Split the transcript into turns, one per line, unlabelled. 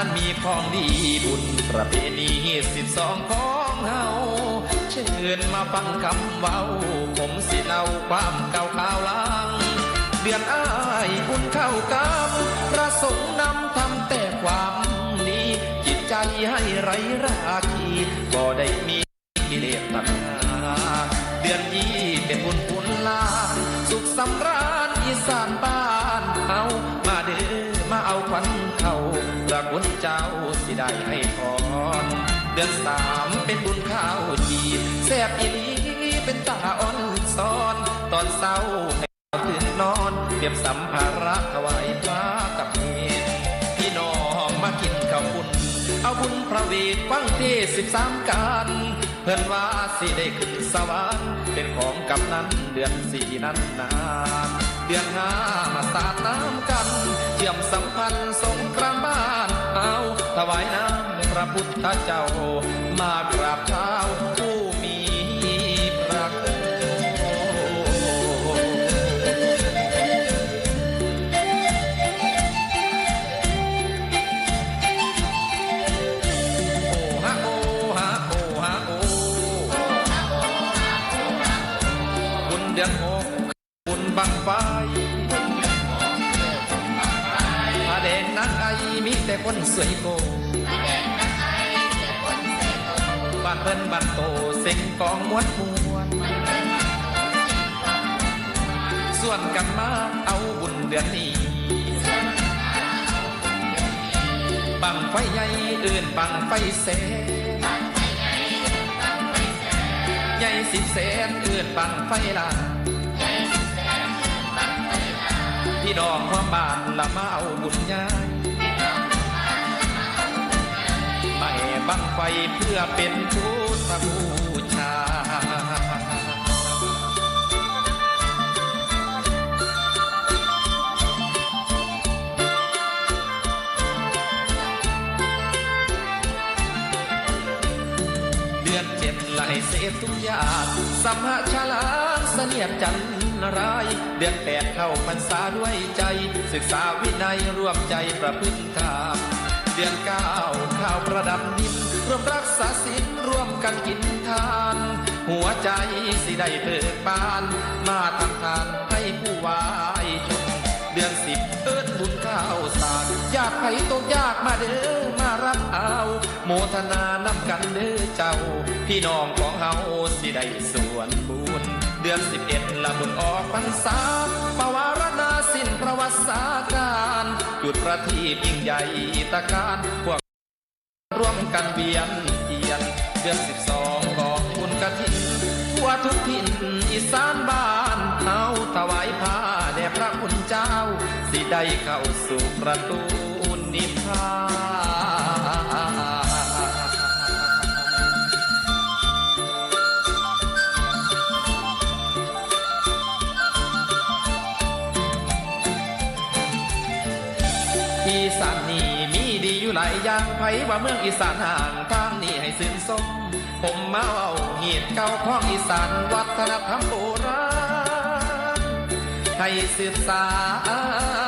ั้นมีของดีบุญประเพณีสิบสองของเฮาเชิญมาฟังคำเว้า ผมสิเล่าความเก่าข่าวหลังเดือนอ้ายบุญเข้ากำประสงค์นำทำแต่ความดีจิตใจให้ไรราคีก็ได้มีกิเลสตัณหาเดือนยี่เป็นบุญคุณลาสุขสำราญอีสานบ้านเฮา ให้พรเดือนสามเป็นบุญข้าวจีแซ่บอีนีเป็นตาอ่อนซ้อน ตอนเศร้าให้ตื่นนอนเตรียมสัมภาระถวายพระกับเมตพี่น้องมากินข้าวบุญเอาบุญพระเวทฟังเทศสิบสามการเพื่อนว่าสิได้ขึ้นสวรรค์เป็นของกำนันเดือนสี่นั้นนานเดือนห้ามาสาดน้ำกันเชื่อมสัมพันธ์สงกรานบ้านเอา ถวายน้ำพระพุทธเจ้ามากราบเท้า แต่คนสวยโกบ้านเพิ่นบ้านโตเซ็งกองม้วนมวนส่วนกันมาเอาบุญเดือนนี้บังไฟใหญ่เอื่นบังไฟแสนใหญ่สิบแสนเอื่นบังไฟลานพี่น้องของบ้านละมาเอาบุญใหญ่ บังไฟเพื่อเป็นพุทธบูชาเดือนเจ็ดไหลเสพทุกอย่างสัมหชาลาเสนียบจันราย เดือนแปดเข้าพรรษาด้วยใจ ศึกษาวินัยร่วมใจประพฤติธรรมเดือนเก้า ประดับดินร่วมรักษาศีลร่วมกันกินทาน หัวใจสิได้เบิกบาน มาทำทานให้ผู้วายชนเดือนสิบเอิ้นบุญข้าวสากอยากให้ตกยากมาเด้อมารับเอา โมทนานำกันเด้อเจ้า พี่น้องของเฮาสิได้ส่วนบุญ เดือนสิบเอ็ดละบุญออกพรรษาปวารณาสิ้นประวัติศาสตร์การจุดประทีปยิ่งใหญ่ตะการพวก ร่วมกันเวียนเทียน เดือนสิบสองกองบุญกระถิ่นทั่วทุกถิ่นอีสานบ้านเฮาถวายผ้าแด่พระคุณเจ้า สิได้เข้าสู่ประตูนิพพานอีสานนี่มีดีอยู่ หลายอย่างไผว่าเมืองอีสานห่างทางนี่ให้ซื่นสม ผมมาเอาเหตุเก่าของอีสานวัฒนธรรมโบราณให้สืบสาน